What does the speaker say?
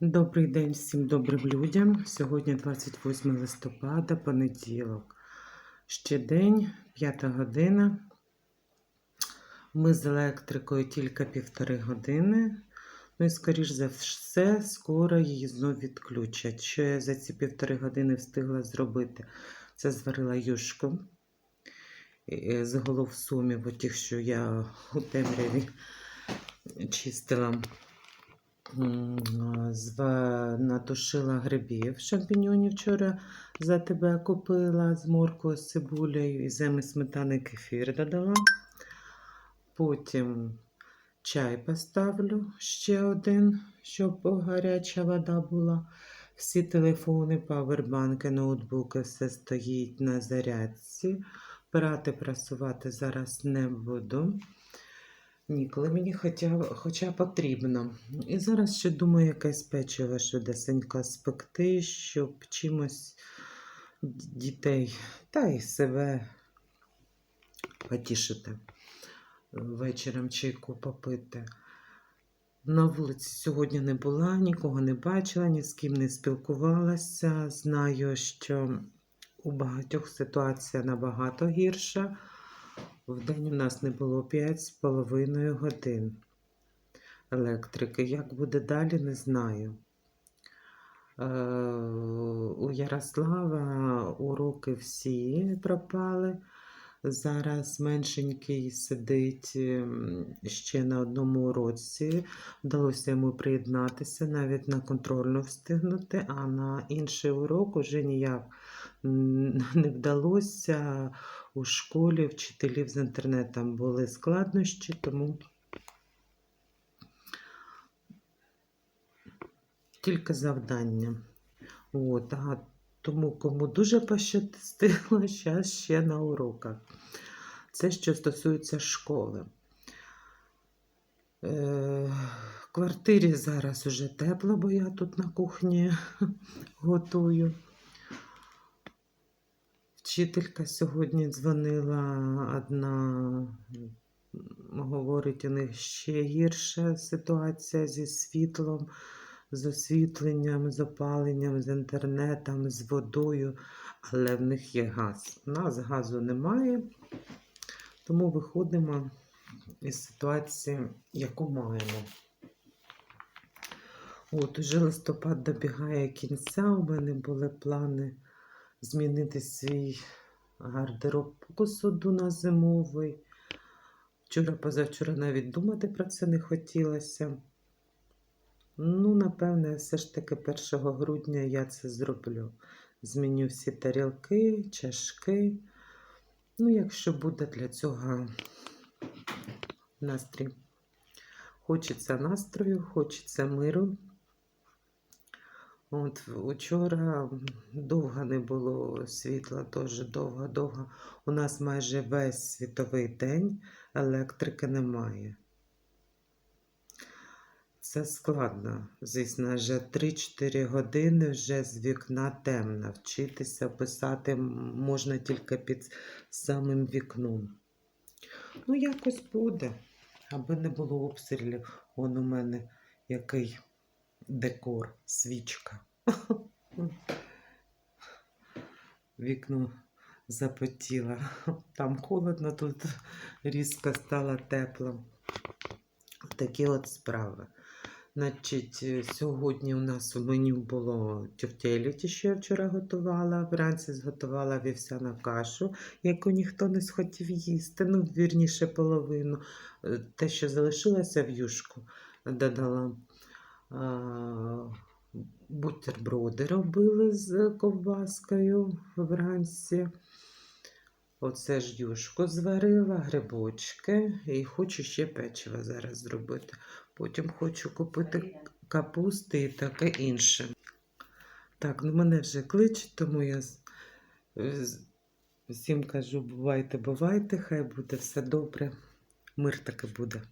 Добрий день всім добрим людям. Сьогодні 28 листопада, понеділок. Ще день, 5 година. Ми з електрикою тільки півтори години. Ну і, скоріш за все, скоро її знов відключать. Що я за ці півтори години встигла зробити? Це зварила юшку е, з голов сумів, отих, що я у темряві чистила. Натушила грибів шампіньонів вчора за тебе купила з моркою, з цибулею і земи сметани кефір додала. Потім чай поставлю ще один, щоб гаряча вода була. Всі телефони, павербанки, ноутбуки, все стоїть на зарядці. Прати прасувати зараз не буду. Ніколи мені хоча, хоча потрібно. І зараз ще думаю, якесь печиво швидесенько спекти, щоб чимось дітей та й себе потішити. Вечором чайку попити. На вулиці сьогодні не була, нікого не бачила, ні з ким не спілкувалася. Знаю, що у багатьох ситуація набагато гірша. В день у нас не було 5,5 годин електрики. Як буде далі, не знаю. Е, у Ярослава уроки всі пропали. Зараз меншенький сидить ем, ще на одному уроці. Вдалося йому приєднатися, навіть на контрольну встигнути, а на інший урок уже ніяк не вдалося. У школі вчителів з інтернетом були складнощі, тому тільки завдання. От, а тому, кому дуже пощастило, зараз ще на уроках. Це що стосується школи. Е, в квартирі зараз уже тепло, бо я тут на кухні готую. Вчителька сьогодні дзвонила одна, говорить, у них ще гірша ситуація зі світлом, з освітленням, з опаленням, з інтернетом, з водою, але в них є газ. У нас газу немає, тому виходимо із ситуації, яку маємо. От, уже листопад добігає кінця, у мене були плани змінити свій гардероб посуду на зимовий. Вчора, позавчора навіть думати про це не хотілося. Ну, напевне, все ж таки 1 грудня я це зроблю. Зміню всі тарілки, чашки. Ну, якщо буде для цього настрій. Хочеться настрою, хочеться миру. От учора довго не було світла, теж довго-довго. У нас майже весь світовий день електрики немає. Це складно, звісно, вже 3-4 години вже з вікна темно. Вчитися писати можна тільки під самим вікном. Ну, якось буде, аби не було обстрілів. Вон у мене який декор, свічка. Вікно запотіло. Там холодно, тут різко стало тепло. Такі от справи. Значить, е, сьогодні у нас у меню було тефтелі, ті, що я вчора готувала. Вранці зготувала вівсяну кашу, яку ніхто не схотів їсти. Ну, вірніше, половину. Е, Те, що залишилося в юшку, додала. Бутерброди робили з ковбаскою вранці. Оце ж юшку зварила, грибочки і хочу ще печиво зараз зробити. Потім хочу купити капусти і таке інше. Так, ну мене вже кличуть, тому я всім кажу: бувайте, бувайте, хай буде все добре. Мир таки буде.